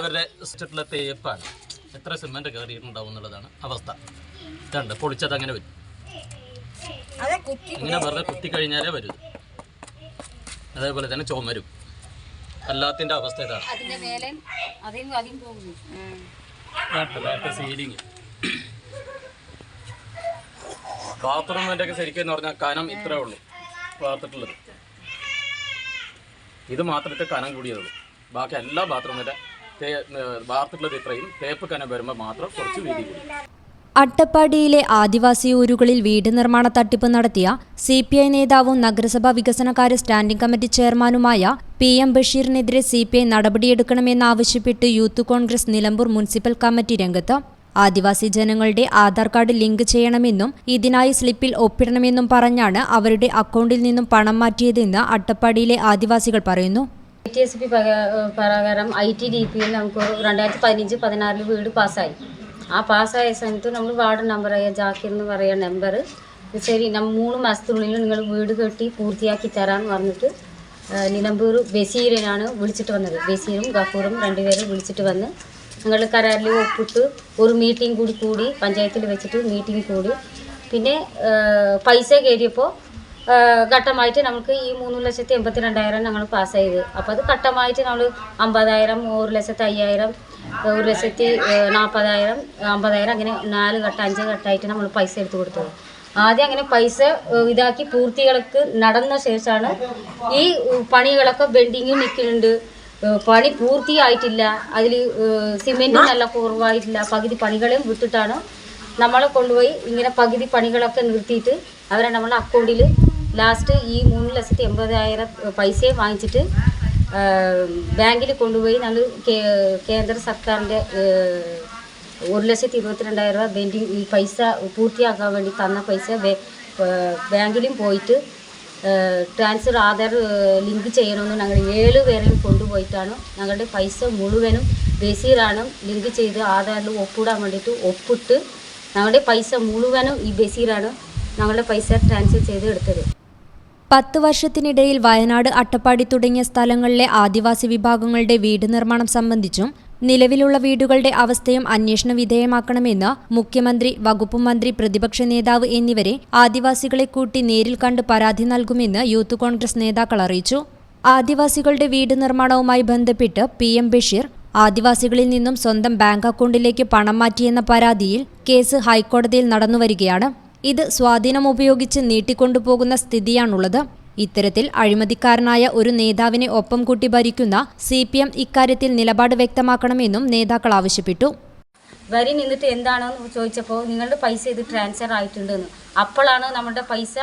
അവരുടെ സിസ്റ്റത്തിലെ തേപ്പാണ് എത്ര സിമെന്റ് കയറിയിട്ടുണ്ടാവും എന്നുള്ളതാണ് അവസ്ഥ. ഇതുണ്ട് പൊളിച്ചത് അങ്ങനെ വരും. ഇങ്ങനെ വെറുതെ കുത്തി കഴിഞ്ഞാലേ വരും. അതേപോലെ തന്നെ ചുമരും. എല്ലാത്തിന്റെ അവസ്ഥ ഇതാണ്. സീലിങ് ബാത്റൂമിന്റെ ഒക്കെ ശരിക്കും എന്ന് പറഞ്ഞാൽ കനം ഇത്രേ ഉള്ളൂ. വാർത്തിട്ടുള്ളത്. ഇത് മാത്രമേ കനം കൂടിയതുള്ളൂ. ബാക്കി എല്ലാ ബാത്റൂമിന്റെ വാർത്തിട്ടുള്ളത് ഇത്രയും. തേപ്പ് കനം വരുമ്പോൾ മാത്രം കുറച്ച് വീതി അട്ടപ്പാടിയിലെ ആദിവാസി ഊരുകളിൽ വീട് നിർമ്മാണ തട്ടിപ്പ് നടത്തിയ സി പി ഐ നേതാവും നഗരസഭാ വികസനകാര്യ സ്റ്റാൻഡിംഗ് കമ്മിറ്റി ചെയർമാനുമായ പി എം ബഷീറിനെതിരെ C P I നടപടിയെടുക്കണമെന്നാവശ്യപ്പെട്ട് youth Congress Nilambur municipal committee രംഗത്ത് ആദിവാസി ജനങ്ങളുടെ ആധാർ കാർഡ് ലിങ്ക് ചെയ്യണമെന്നും ഇതിനായി സ്ലിപ്പിൽ ഒപ്പിടണമെന്നും പറഞ്ഞാണ് അവരുടെ അക്കൗണ്ടിൽ നിന്നും പണം മാറ്റിയതെന്ന് അട്ടപ്പാടിയിലെ ആദിവാസികൾ പറയുന്നു. ഐ ടി എസ് പി പ്രകാരം ഐ ടി ഡി പിയിൽ നമുക്ക് രണ്ടായിരത്തി പതിനഞ്ച് പതിനാറിൽ വീട് പാസ്സായി. ആ പാസ്സായ സമയത്ത് നമ്മൾ വാർഡ് നമ്പറായ ജാക്കിർ എന്ന് പറയുന്ന നമ്പർ ശരി നമ്മ മൂന്ന് മാസത്തിനുള്ളിൽ നിങ്ങൾ വീട് കെട്ടി പൂർത്തിയാക്കി തരാമെന്ന് പറഞ്ഞിട്ട് നിലമ്പൂർ ബഷീറിനാണ് വിളിച്ചിട്ട് വന്നത്. ബസീറും ഗഫൂറും രണ്ടുപേരും വിളിച്ചിട്ട് വന്ന് ഞങ്ങൾ കരാറിൽ ഒപ്പിട്ട് ഒരു മീറ്റിംഗ് കൂടി കൂടി പഞ്ചായത്തിൽ വെച്ചിട്ട് മീറ്റിംഗ് കൂടി. പിന്നെ പൈസ കയറിയപ്പോൾ ഘട്ടമായിട്ട് നമുക്ക് ഈ മൂന്ന് ലക്ഷത്തി എൺപത്തി രണ്ടായിരം ഞങ്ങൾ പാസ്സായത് അപ്പോൾ അത് ഘട്ടമായിട്ട് നമ്മൾ അമ്പതായിരം ഒരു ലക്ഷത്തി അയ്യായിരം ഒരു ലക്ഷത്തി നാൽപ്പതായിരം അമ്പതായിരം അങ്ങനെ നാല് ഘട്ടം അഞ്ച് ഘട്ടമായിട്ട് നമ്മൾ പൈസ എടുത്തു കൊടുത്തത്. ആദ്യം അങ്ങനെ പൈസ ഇതാക്കി പൂർത്തികൾക്ക് നടന്ന ശേഷമാണ് ഈ പണികളൊക്കെ ബെൻഡിങ് നിൽക്കുന്നുണ്ട് പണി പൂർത്തിയായിട്ടില്ല. അതിൽ സിമെന്റ് നല്ല കുറവായിട്ടില്ല. പകുതി പണികളെയും വിട്ടിട്ടാണ് നമ്മളെ കൊണ്ടുപോയി ഇങ്ങനെ പകുതി പണികളൊക്കെ നിർത്തിയിട്ട് അവരെ നമ്മളെ അക്കൗണ്ടിൽ ലാസ്റ്റ് ഈ മൂന്ന് ലക്ഷത്തി എൺപതിനായിരം പൈസയും വാങ്ങിച്ചിട്ട് ബാങ്കിൽ കൊണ്ടുപോയി നമ്മൾ കേന്ദ്ര സർക്കാരിന്റെ ഒരു ലക്ഷത്തി ഇരുപത്തിരണ്ടായിരം രൂപ ബെൻഡിങ് ഈ പൈസ പൂർത്തിയാക്കാൻ വേണ്ടി തന്ന പൈസ ബാങ്കിലും പോയിട്ട് ട്രാൻസ്ഫർ ആധാർ ലിങ്ക് ചെയ്യണമെന്ന് ഞങ്ങൾ ഏഴ് പേരെയും കൊണ്ടുപോയിട്ടാണ് ഞങ്ങളുടെ പൈസ മുഴുവനും ബഷീറാണ് ലിങ്ക് ചെയ്ത് ആധാറിൽ ഒപ്പിടാൻ വേണ്ടിയിട്ട് ഒപ്പിട്ട് ഞങ്ങളുടെ പൈസ മുഴുവനും ഈ ബഷീറാണ് ഞങ്ങളുടെ പൈസ ട്രാൻസ്ഫർ ചെയ്ത് എടുത്തത് പത്ത് വർഷത്തിനിടയിൽ വയനാട് അട്ടപ്പാടി തുടങ്ങിയ സ്ഥലങ്ങളിലെ ആദിവാസി വിഭാഗങ്ങളുടെ വീട് നിർമ്മാണം സംബന്ധിച്ചും നിലവിലുള്ള വീടുകളുടെ അവസ്ഥയും അന്വേഷണ വിധേയമാക്കണമെന്ന് മുഖ്യമന്ത്രി വകുപ്പ് മന്ത്രി പ്രതിപക്ഷ നേതാവ് എന്നിവരെ ആദിവാസികളെ കൂട്ടി നേരിൽ കണ്ട് പരാതി നൽകുമെന്ന് യൂത്ത് കോൺഗ്രസ് നേതാക്കൾ അറിയിച്ചു. ആദിവാസികളുടെ വീട് നിർമ്മാണവുമായി ബന്ധപ്പെട്ട് പി എം ബഷീർ ആദിവാസികളിൽ നിന്നും സ്വന്തം ബാങ്ക് അക്കൗണ്ടിലേക്ക് പണം മാറ്റിയെന്ന പരാതിയിൽ കേസ് ഹൈക്കോടതിയിൽ നടന്നുവരികയാണ്. ഇത് സ്വാധീനം ഉപയോഗിച്ച് നീട്ടിക്കൊണ്ടുപോകുന്ന സ്ഥിതിയാണുള്ളത്. ഇത്തരത്തിൽ അഴിമതിക്കാരനായ ഒരു നേതാവിനെ ഒപ്പം കൂട്ടി ഭരിക്കുന്ന സി പി എം ഇക്കാര്യത്തിൽ നിലപാട് വ്യക്തമാക്കണമെന്നും നേതാക്കൾ ആവശ്യപ്പെട്ടു. വരി നിന്നിട്ട് എന്താണെന്ന് ചോദിച്ചപ്പോൾ നിങ്ങളുടെ പൈസ ഇത് ട്രാൻസ്ഫർ ആയിട്ടുണ്ടെന്ന്. അപ്പോഴാണ് നമ്മുടെ പൈസ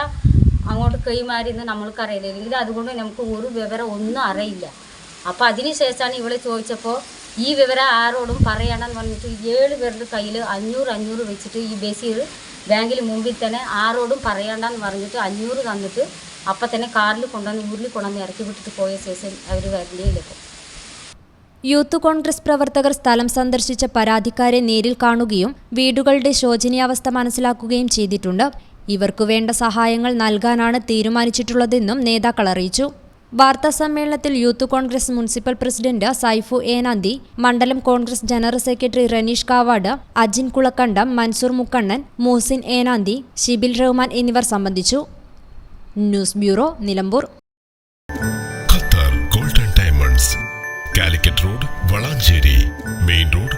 അങ്ങോട്ട് കൈമാറിയെന്ന് നമ്മൾക്ക് അറിയില്ല. അല്ലെങ്കിൽ അതുകൊണ്ട് നമുക്ക് ഒരു വിവരം ഒന്നും അറിയില്ല. അപ്പോൾ അതിന് ശേഷമാണ് ഇവളെ ചോദിച്ചപ്പോൾ ഈ വിവരം ആരോടും പറയണമെന്ന് പറഞ്ഞിട്ട് ഏഴ് പേരുടെ കയ്യിൽ അഞ്ഞൂറ് അഞ്ഞൂറ് വെച്ചിട്ട് ഈ ബഷീർ ബാങ്കിൽ മുമ്പിൽ തന്നെ ആരോടും പറയണ്ടെന്ന് പറഞ്ഞിട്ട് അഞ്ഞൂറ് തന്നിട്ട് അപ്പം തന്നെ കാറിൽ കൊണ്ടുവന്ന് ഊരിൽ കൊണ്ടുവന്ന് ഇറക്കി വിട്ടിട്ട് പോയ ശേഷം അവർ വരണ്ടിയിലെത്തും യൂത്ത് കോൺഗ്രസ് പ്രവർത്തകർ സ്ഥലം സന്ദർശിച്ച പരാതിക്കാരെ നേരിൽ കാണുകയും വീടുകളുടെ ശോചനീയാവസ്ഥ മനസ്സിലാക്കുകയും ചെയ്തിട്ടുണ്ട്. ഇവർക്കു വേണ്ട സഹായങ്ങൾ നൽകാനാണ് തീരുമാനിച്ചിട്ടുള്ളതെന്നും നേതാക്കൾ അറിയിച്ചു. വാർത്താ സമ്മേളനത്തിൽ youth Congress municipal president Saifu Enanthi മണ്ഡലം കോൺഗ്രസ് ജനറൽ സെക്രട്ടറി റനീഷ് കാവാട് അജിൻ കുളക്കണ്ടം മൻസൂർ മുക്കണ്ണൻ മുഹസിൻ ഏനാന്തി ഷിബിൽ റഹ്മാൻ എന്നിവർ സംബന്ധിച്ചു. News bureau Nilambur. Qatar golden diamonds Calicut road Valanchery main road